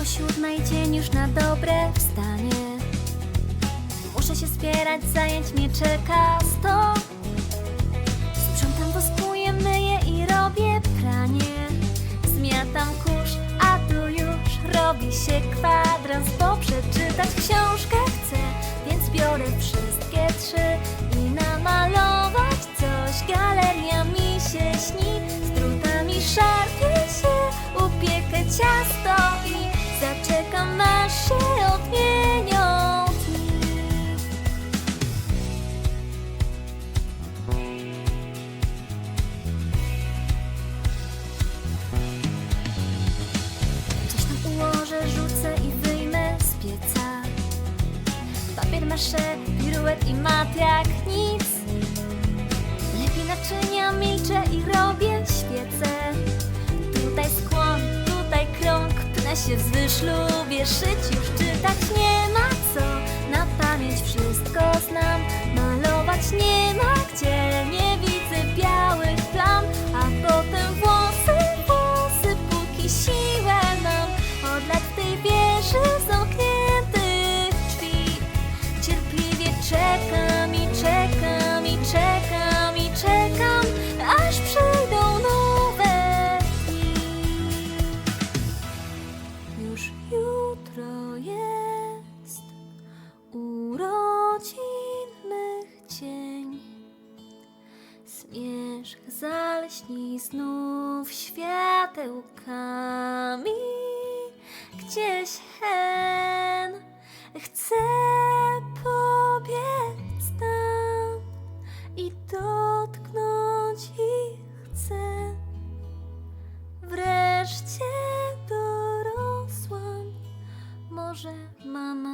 O siódmej dzień już na dobre wstanie. Muszę się spierać, zajęć mnie czeka sto. Sprzątam, woskuję, myję i robię pranie. Zmiatam kurz, a tu już robi się kwadrans. Bo przeczytać książkę chcę, więc biorę wszystkie trzy I namalować coś, galeria mi się śni Z drutami szarpię się, upiekę ciasto I zaczekam aż się odmienią. Dni Coś tam ułożę, rzucę i wyjmę z pieca. Papier maszę, piruet i mat jak nic się wzwyż, lubię szyć Już czytać nie ma co, na pamięć wszystko znam Malować nie ma gdzie, nie widzę białych plam A potem włosy, włosy, póki siłę mam. Od lat w tej wieży zamkniętych drzwi Cierpliwie czekam Zmierzch zalśni znów światełkami. Gdzieś hen chce pobiec tam I dotknąć ich chcę Wreszcie dorosłam Może mama